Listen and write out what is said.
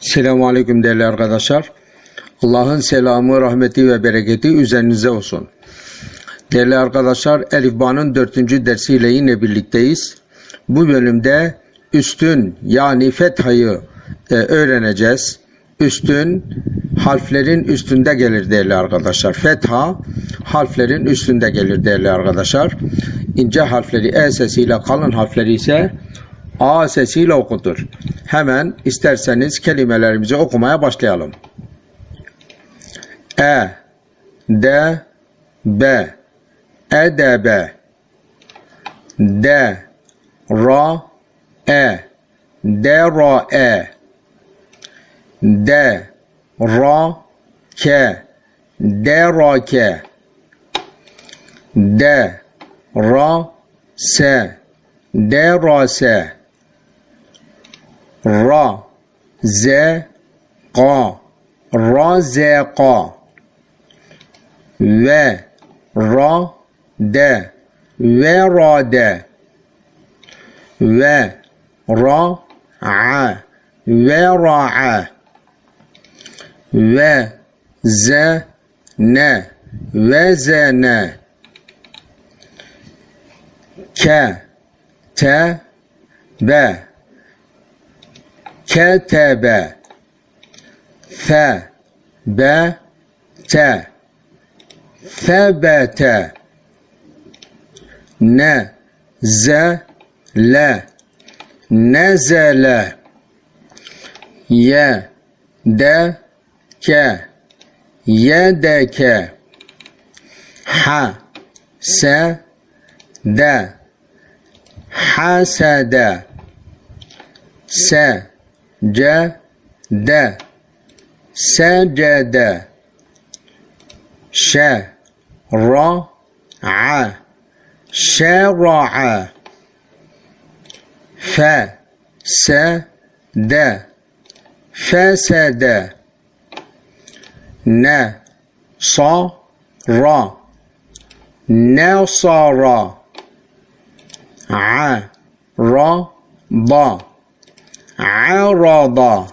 Selamun Aleyküm değerli arkadaşlar. Allah'ın selamı, rahmeti ve bereketi üzerinize olsun. Değerli arkadaşlar, Elifba'nın dördüncü dersiyle yine birlikteyiz. Bu bölümde üstün yani fethayı e, öğreneceğiz. Üstün harflerin üstünde gelir değerli arkadaşlar. Fetha harflerin üstünde gelir değerli arkadaşlar. İnce harfleri E sesiyle kalın harfleri ise A sesiyle okutur. Hemen isterseniz kelimelerimizi okumaya başlayalım. E, D, B, edebe, D, Ra, E, D, Ra, E, D, Ra, K, D, Ra, K, D, Ra, S, D, Ra, را ز قا را ز قا و را د. و را د. و را ع. و را ع. و ز ن. و ز ن. ك ت ب. ketebe fe be te febete ne? Ze le nezele ye. De. Ke. Yedeke ha. Se. De. Hasede se. سجد سجد شرع شرع فسد فسد نصر نصر عرض عرض